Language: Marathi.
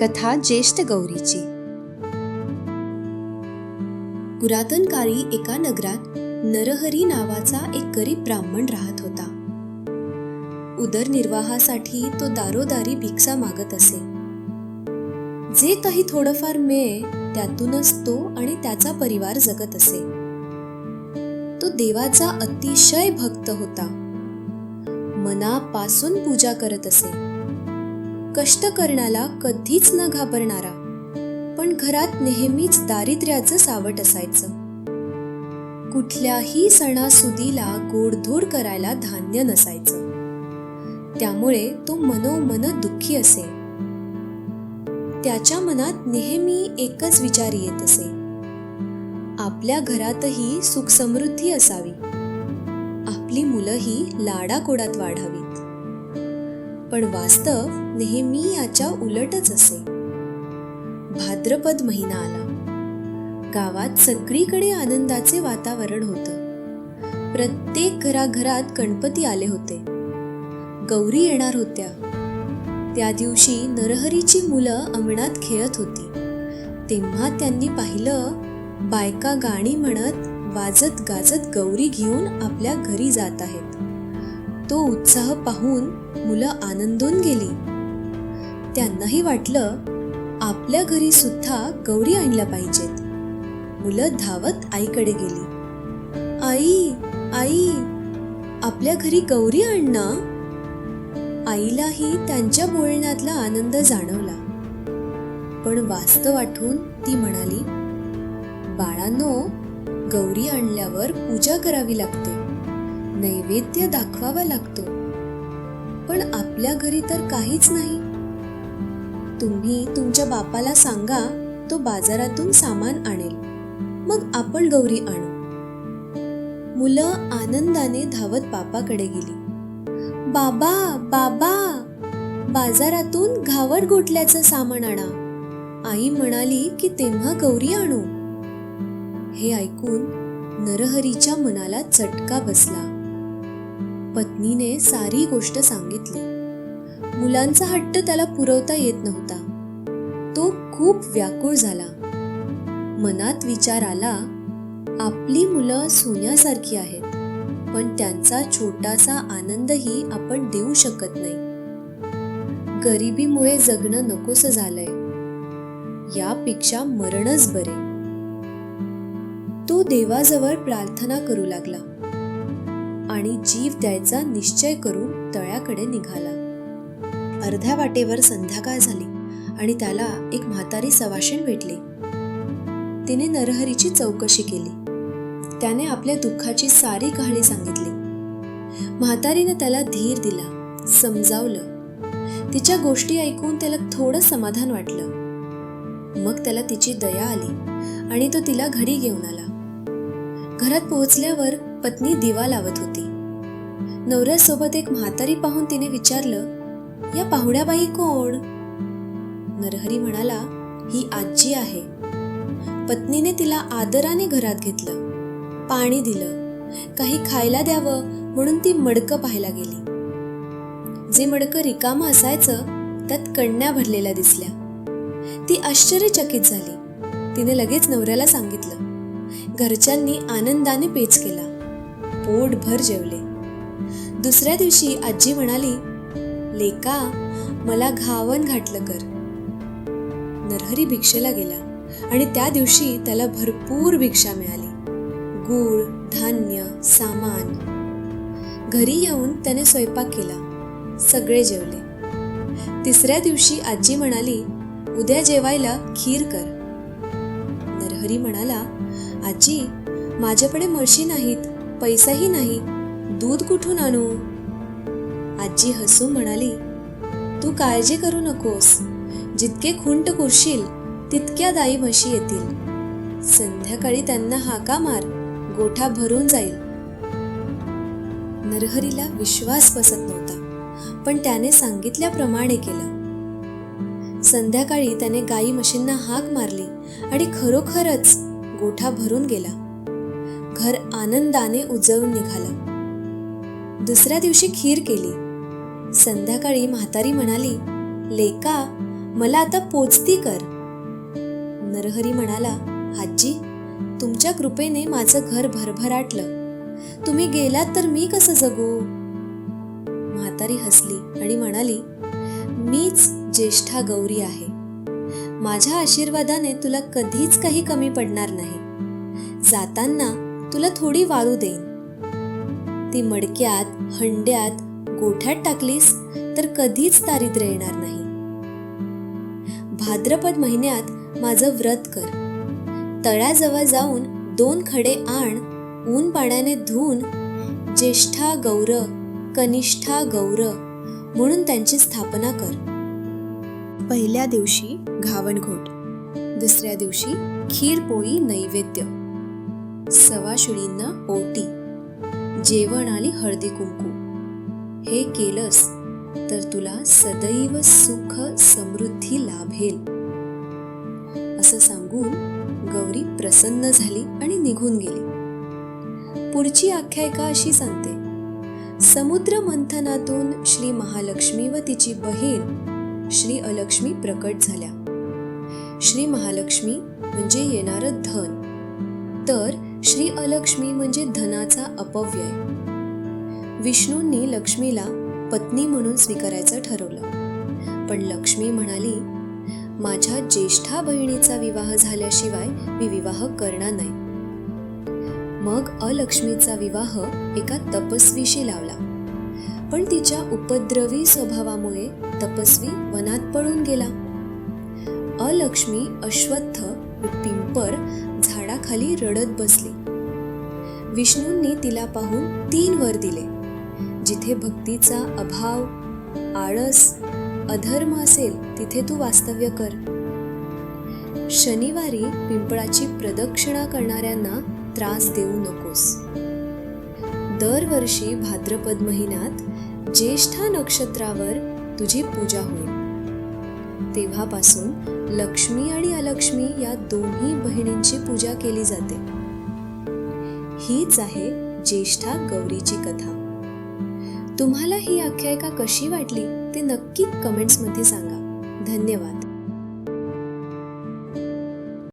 कथा ज्येष्ठ गौरीची. पुरातन काळी एका नगरात नरहरी नावाचा एक गरीब ब्राह्मण राहत होता. उदरनिर्वाहासाठी तो दारोदारी भिक्षा मागत असे. जे काही थोडंफार मिळे त्यातूनच तो आणि त्याचा परिवार जगत असे. तो देवाचा अतिशय भक्त होता. मनापासून पूजा करत असे. कष्ट करण्याला कधीच न घाबरणारा. पण घरात नेहमीच दारिद्र्याचं सावट असायचं. कुठल्याही सणासुदीला गोडधोड करायला धान्य नसायचं. त्यामुळे तो मनोमन दुःखी असे. त्याच्या मनात नेहमी एकच विचार येत असे. आपल्या घरातही सुख समृद्धी असावी. आपली मुलंही लाडाकोडात वाढावीत. पण वास्तव नेहमी याच्या उलटच असे. भाद्रपद महिना आला. गावात सगळीकडे आनंदाचे वातावरण होतं. प्रत्येक घराघरात गणपती आले होते. गौरी येणार होत्या. त्या दिवशी नरहरीची मुलं अंगणात खेळत होती. तेव्हा त्यांनी पाहिलं बायका गाणी म्हणत वाजत गाजत गौरी घेऊन आपल्या घरी जात आहेत. तो उत्साह पाहून मुलं आनंदून गेली. त्यांनाही वाटलं आपल्या घरी सुद्धा गौरी आणल्या पाहिजेत. मुलं धावत आईकडे गेली. आई आई आपल्या घरी गौरी आणणा आईलाही त्यांच्या बोलण्यातला आनंद जाणवला. पण वास्तव आठवून ती म्हणाली बाळांनो गौरी आणल्यावर पूजा करावी लागते. नैवेद्य दाखवावा लागतो. पण आपल्या घरी तर काहीच नाही. तुम्ही तुमच्या बापाला सांगा तो बाजारातून सामान आणेल. मग आपण गौरी आणू. मुलं आनंदाने धावत बापाकडे गेली. बाबा बाबा बाजारातून घावड गोठल्याचं सामान आणा. आई म्हणाली की तेव्हा गौरी आणू. हे ऐकून नरहरीच्या मनाला चटका बसला. पत्नीने सारी गोष्ट सांगितली. मुलांचा हट्ट त्याला पुरवता येत नव्हता. तो खूप व्याकुळ झाला. मनात विचार आला आपली मुलं सोन्यासारखी आहेत पण त्यांचा छोटासा आनंदही आपण देऊ शकत नाही. गरिबीमुळे जगणं नकोस झालंय. यापेक्षा मरणच बरे. तो देवाजवळ प्रार्थना करू लागला. आणि जीव द्यायचा निश्चय करून तळ्याकडे निघाला. अर्ध्या वाटेवर संध्याकाळ झाली आणि त्याला एक म्हातारी सवाशण भेटली. तिने नरहरीची चौकशी केली. त्याने आपल्या दुःखाची सारी कहाणी सांगितली. म्हातारीने त्याला धीर दिला समजावलं. तिच्या गोष्टी ऐकून त्याला थोडं समाधान वाटलं. मग त्याला तिची दया आली आणि तो तिला घरी घेऊन आला. घरात पोहोचल्यावर पत्नी दिवा लावत होती. नवऱ्यासोबत एक म्हातारी पाहून तिने विचारलं या पाहुण्याबाई कोण? नरहरी म्हणाला ही आजी आहे. पत्नीने तिला आदराने घरात घेतलं. पाणी दिलं. काही खायला द्यावं म्हणून ती मडकं पाहायला गेली. जे मडकं रिकामं असायचं त्यात कण्या भरलेल्या दिसल्या. ती आश्चर्यचकित झाली. तिने लगेच नवऱ्याला सांगितलं घरच्यांनी आनंदाने पेच केला. पोटभर जेवले. दुसऱ्या दिवशी आजी म्हणाली लेका मला घावन घातलं कर. नरहरी भिक्षेला गेला आणि त्या दिवशी त्याला भरपूर भिक्षा मिळाली. गूळ धान्य सामान. घरी येऊन त्याने स्वयंपाक केला. सगळे जेवले. तिसऱ्या दिवशी आजी म्हणाली उद्या जेवायला खीर कर. नरहरी म्हणाला आजी माझ्याकडे म्हशी नाहीत पैसाही नाही दूध कुठून आणू? आजी हसून म्हणाली तू काळजी करू नकोस. जितके खुंट कुरशील तितक्या दाई म्हशी येतील. संध्याकाळी त्यांना हाका मार गोठा भरून जाईल. नरहरीला विश्वास बसत नव्हता पण त्याने सांगितल्याप्रमाणे केलं. संध्याकाळी त्याने गाई म्हशींना हाक मारली आणि खरोखरच गोठा भरून गेला. घर आनंदाने उजवून निघालं. दुसऱ्या दिवशी खीर केली. संध्याकाळी म्हातारी म्हणाली लेका मला आता पोचती कर. नरहरी म्हणाला आजी तुमच्या कृपेने माझं घर भरभराटलं. तुम्ही गेलात तर मी कसं जगू? म्हातारी हसली आणि म्हणाली मीच ज्येष्ठा गौरी आहे. माझ्या आशीर्वादाने तुला कधीच काही कमी पडणार नाही. जाताना तुला थोडी वाळू देईन. ती मडक्यात हंड्यात गोठ्यात टाकलीस तर कधीच दारिद्र्य येणार नाही. भाद्रपद महिन्यात माझं व्रत कर. तळ्याजवळ जाऊन दोन खडे आण ऊन पाण्याने धुवून ज्येष्ठा गौर कनिष्ठा गौर म्हणून त्यांची स्थापना कर. पहिल्या दिवशी घावणघोट दुसऱ्या दिवशी खीरपोळी नैवेद्य सवाशिणींना ओटी जेवण आणि हळदी कुंकू. हे केलंस तर तुला सदैव सुख समृद्धी लाभेल. असं सांगून गौरी प्रसन्न झाली आणि निघून गेली. पुढची आख्यायिका अशी सांगते समुद्र मंथनातून श्री महालक्ष्मी व तिची बहीण श्री अलक्ष्मी प्रकट झाल्या. श्री महालक्ष्मी म्हणजे येणारं धन. तर श्री अलक्ष्मी म्हणजे धनाचा अपव्यय. विष्णूंनी लक्ष्मीला पत्नी म्हणून स्वीकारायचं ठरवलं. पण लक्ष्मी म्हणाली माझ्या ज्येष्ठा बहिणीचा विवाह झाल्याशिवाय मी विवाह करणार नाही. मग अलक्ष्मीचा विवाह एका तपस्वीशी लावला. पण तिच्या उपद्रवी स्वभावामुळे तपस्वी वनात पळून गेला. अलक्ष्मी अश्वत्थ पिंपर झाडाखाली रडत बसली. विष्णूंनी तिला पाहून तीन वर दिले जिथे भक्तीचा अभाव आळस अधर्म असेल तिथे तू वास्तव्य कर. शनिवारी पिंपळाची प्रदक्षिणा करणाऱ्यांना त्रास देऊ नकोस. दरवर्षी भाद्रपद महिन्यात ज्येष्ठा नक्षत्रावर तुझी पूजा होईल. तेव्हापासून लक्ष्मी आणि अलक्ष्मी या दोन्ही बहिणींची पूजा केली जाते. हीच आहे ज्येष्ठा गौरीची कथा. तुम्हाला ही आख्यायिका कशी वाटली ते नक्की कमेंट्समध्ये सांगा. धन्यवाद.